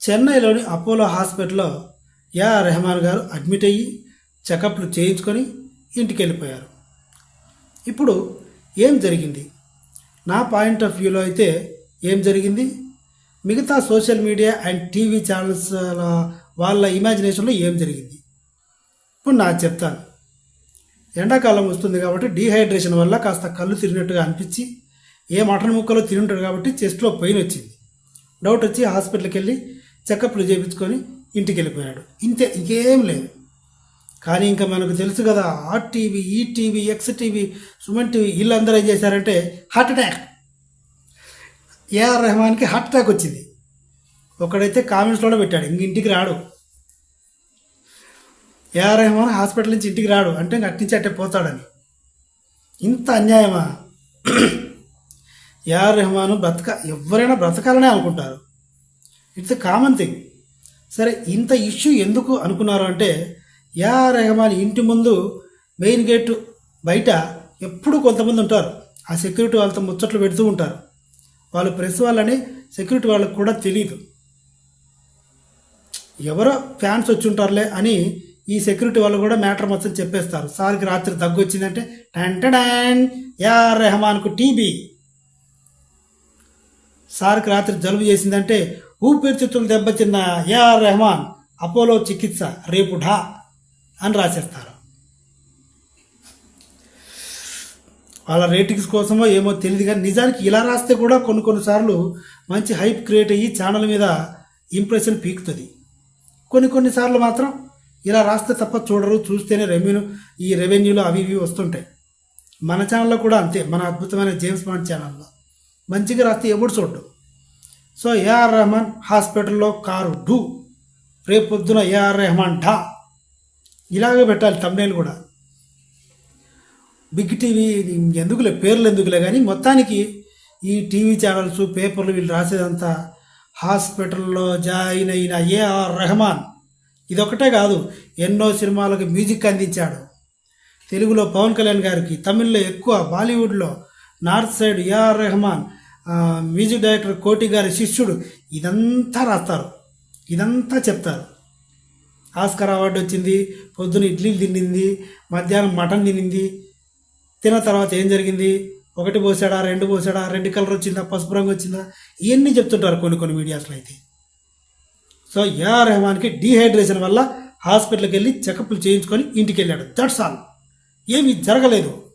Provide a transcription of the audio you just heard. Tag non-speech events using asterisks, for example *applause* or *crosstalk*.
చెన్నైలోని అపోలో హాస్పిటల్లో ఏఆర్ రెహమాన్ గారు అడ్మిట్ అయ్యి చెకప్లు చేయించుకొని ఇంటికి వెళ్ళిపోయారు ఇప్పుడు ఏం జరిగింది? నా పాయింట్ ఆఫ్ వ్యూలో అయితే ఏం జరిగింది? మిగతా social media and TV channels వాళ్ళ ఇమాజినేషన్లో ఏం జరిగింది? ఇప్పుడు నాకు చెప్తాను. ఎండాకాలం వస్తుంది కాబట్టి డీహైడ్రేషన్ వల్ల కాస్త కళ్ళు తిరిగినట్టుగా అనిపించి ఏ మటన్ ముక్కలో ఉంటాడు కాబట్టి చెస్ట్లో పెయిన్ వచ్చింది. డౌట్ వచ్చి హాస్పిటల్కి వెళ్ళి చెకప్లు చేయించుకొని ఇంటికి వెళ్ళిపోయాడు ఇంతే ఇంకేం లేదు. కానీ ఇంకా మనకు తెలుసు కదా RTV ETV X TV Suman TV వీళ్ళందరూ ఏం చేశారంటే హార్ట్ అటాక్. ఏఆర్ రెహమాన్కి హార్ట్ అటాక్ వచ్చింది. ఒకడైతే కామెంట్స్లో పెట్టాడు ఇంక ఇంటికి రాడు. ఏఆర్ రెహమాన్ హాస్పిటల్ నుంచి ఇంటికి రాడు అంటే ఇంక అట్నుంచి అట్టే పోతాడని. ఇంత అన్యాయమా? *clears throat* ఏఆర్ రెహమాన్ బ్రతక ఎవరైనా బ్రతకాలనే అనుకుంటారు. ఇట్స్ కామన్ థింగ్ సరే ఇంత ఇష్యూ ఎందుకు అనుకున్నారు అంటే యా రెహమాన్ ఇంటి ముందు మెయిన్ గేట్ బయట ఎప్పుడు కొంతమంది ఉంటారు. ఆ సెక్యూరిటీ వాళ్ళతో ముచ్చట్లు పెడుతూ ఉంటారు. వాళ్ళు ప్రెస్ వాళ్ళని సెక్యూరిటీ వాళ్ళకు కూడా తెలియదు ఎవరో ఫ్యాన్స్ వచ్చి ఉంటారులే అని ఈ సెక్యూరిటీ వాళ్ళు కూడా మ్యాటర్ మొత్తం చెప్పేస్తారు. సార్కి రాత్రి దగ్గు వచ్చిందంటే టంటడాన్ ఏఆర్ రెహమాన్కు టీబీ. సార్కి రాత్రి జలుబు చేసిందంటే ఊపిరితిత్తులు దెబ్బతిన్న ఏఆర్ రెహమాన్ అపోలో చికిత్స రేపు ఢా అని రాసేస్తారు. వాళ్ళ రేటింగ్స్ కోసమో ఏమో తెలియదు కానీ నిజానికి ఇలా రాస్తే కూడా కొన్ని కొన్నిసార్లు మంచి హైప్ క్రియేట్ అయ్యి ఛానల్ మీద ఇంప్రెషన్ పీకుతుంది. కొన్ని కొన్నిసార్లు మాత్రం ఇలా రాస్తే తప్ప చూడరు చూస్తేనే రెవెన్యూ ఈ రెవెన్యూలో అవి ఇవి వస్తుంటాయి. మన ఛానల్లో కూడా అంతే మన అద్భుతమైన జేమ్స్ బాండ్ ఛానల్లో. మంచిగా రాస్తే ఎవడు చూడ్డు? సో ఏఆర్ రెహమాన్ హాస్పిటల్లో కారు ఢూ రేపు పొద్దున ఏఆర్ రెహమాన్ ఢా. ఇలాగే పెట్టాలి తమ్నేలు కూడా. బిగ్ టీవీ ఎందుకులే పేర్లు ఎందుకులే కానీ మొత్తానికి ఈ టీవీ ఛానల్స్ పేపర్లు వీళ్ళు రాసేదంతా హాస్పిటల్లో జాయిన్ అయిన ఏఆర్ రెహమాన్. ఇదొకటే కాదు ఎన్నో సినిమాలకు మ్యూజిక్ అందించాడు. తెలుగులో పవన్ కళ్యాణ్ గారికి తమిళ్ళో ఎక్కువ బాలీవుడ్లో north side AR Rahman music director Koti గారి శిష్యుడు ఇదంతా రాస్తారు. ఇదంతా చెప్తారు. ఆస్కర్ అవార్డు వచ్చింది పొద్దున ఇడ్లీలు తినింది మధ్యాహ్నం మటన్ తినింది తిన్న తర్వాత ఏం జరిగింది? ఒకటి పోసాడా రెండు పోసాడా రెండు కలర్ వచ్చిందా పసుపు రంగు వచ్చిందా? ఇవన్నీ చెప్తుంటారు కొన్ని కొన్ని మీడియాస్లో అయితే. సో ఏఆర్ రెహమాన్కి డీహైడ్రేషన్ వల్ల హాస్పిటల్కి వెళ్ళి చెకప్లు చేయించుకొని ఇంటికి వెళ్ళాడు దట్స్ ఆల్. ఏమీ జరగలేదు.